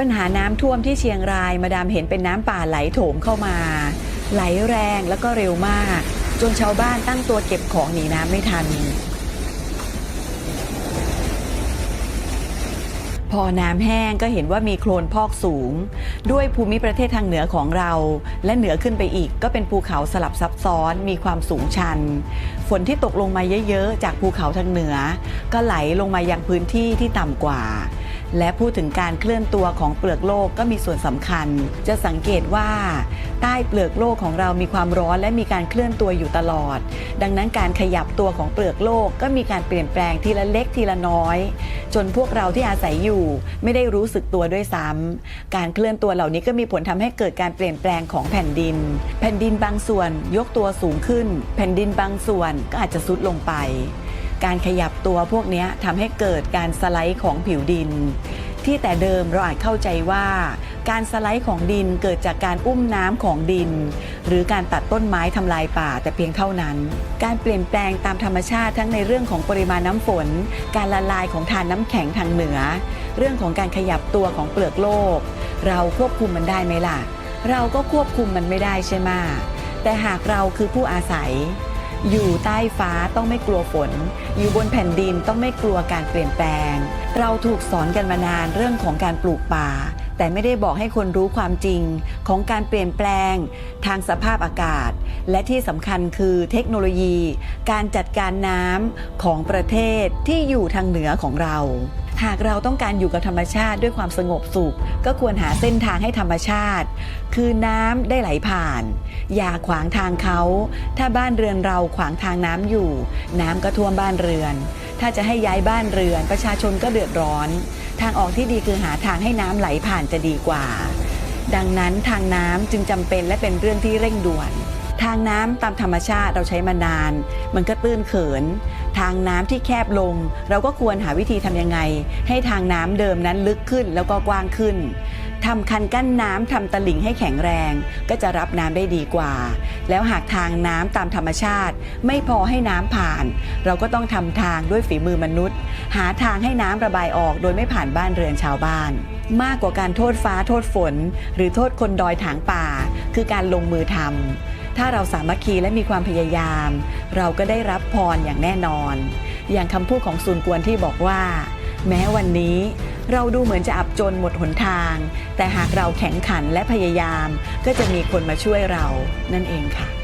ปัญหาน้ำท่วมที่เชียงรายมาดามเห็นเป็นน้ำป่าไหลโถมเข้ามา ไหลแรงแล้วก็เร็วมาก จนชาวบ้านตั้งตัวเก็บของหนีน้ำไม่ทัน พอน้ำแห้งก็เห็นว่ามีโคลนพอกสูง ด้วยภูมิประเทศทางเหนือของเรา และเหนือขึ้นไปอีกก็เป็นภูเขาสลับซับซ้อน มีความสูงชัน ฝนที่ตกลงมาเยอะๆ จากภูเขาทางเหนือ ก็ไหลลงมายังพื้นที่ที่ต่ำกว่า และพูดถึงการเคลื่อนตัวของเปลือกโลกก็มีส่วนสำคัญ จะสังเกตว่า ใต้เปลือกโลกของเรามีความร้อนและมีการเคลื่อนตัวอยู่ตลอด ดังนั้นการขยับตัวของเปลือกโลกก็มีการเปลี่ยนแปลงทีละเล็กทีละน้อย จนพวกเราที่อาศัยอยู่ไม่ได้รู้สึกตัวด้วยซ้ำการเคลื่อนตัวเหล่านี้ก็มีผลทำให้เกิดการเปลี่ยนแปลงของแผ่นดิน แผ่นดินบางส่วนยกตัวสูงขึ้น แผ่นดินบางส่วนก็อาจจะซุดลงไป การขยับตัวพวกนี้ทำให้เกิดการสไลด์ของผิวดิน ที่แต่เดิมเราอาจเข้าใจว่า การสไลด์ของดินเกิดจากการอุ้มน้ำของดิน หรือการตัดต้นไม้ทำลายป่าแต่เพียงเท่านั้น การเปลี่ยนแปลงตามธรรมชาติทั้งในเรื่องของปริมาณน้ำฝน การละลายของทานน้ำแข็งทางเหนือ เรื่องของการขยับตัวของเปลือกโลก เราควบคุมมันได้ไหมล่ะ เราก็ควบคุมมันไม่ได้ใช่ไหมแต่หากเราคือผู้อาศัย อยู่ใต้ฟ้าต้องไม่กลัวฝน อยู่บนแผ่นดินต้องไม่กลัวการเปลี่ยนแปลง เราถูกสอนกันมานานเรื่องของการปลูกป่า แต่ไม่ได้บอกให้คนรู้ความจริงของการเปลี่ยนแปลง ทางสภาพอากาศ และที่สำคัญคือเทคโนโลยี การจัดการน้ำของประเทศที่อยู่ทางเหนือของเราหากเราต้องการอยู่กับธรรมชาติด้วยความสงบสุข ก็ควรหาเส้นทางให้ธรรมชาติ คือน้ำได้ไหลผ่าน อย่าขวางทางเขา ถ้าบ้านเรือนเราขวางทางน้ำอยู่ น้ำก็ท่วมบ้านเรือน ถ้าจะให้ย้ายบ้านเรือน ประชาชนก็เดือดร้อน ทางออกที่ดีคือหาทางให้น้ำไหลผ่านจะดีกว่า ดังนั้นทางน้ำจึงจำเป็นและเป็นเรื่องที่เร่งด่วนทางน้ำตามธรรมชาติเราใช้มานาน มันก็ตื้นเขิน ทางน้ำที่แคบลง เราก็ควรหาวิธีทำยังไง ให้ทางน้ำเดิมนั้นลึกขึ้นแล้วก็กว้างขึ้น ทำคันกั้นน้ำทำตลิ่งให้แข็งแรง ก็จะรับน้ำได้ดีกว่า แล้วหากทางน้ำตามธรรมชาติ ไม่พอให้น้ำผ่าน เราก็ต้องทำทางด้วยฝีมือมนุษย์ หาทางให้น้ำระบายออกโดยไม่ผ่านบ้านเรือนชาวบ้าน มากกว่าการโทษฟ้าโทษฝน หรือโทษคนดอยถางป่า คือการลงมือทำถ้าเราสามัคคีและมีความพยายาม เราก็ได้รับพรอย่างแน่นอน อย่างคำพูดของซุนกวนที่บอกว่า แม้วันนี้ เราดูเหมือนจะอับจนหมดหนทาง แต่หากเราแข็งขันและพยายาม ก็จะมีคนมาช่วยเรานั่นเองค่ะ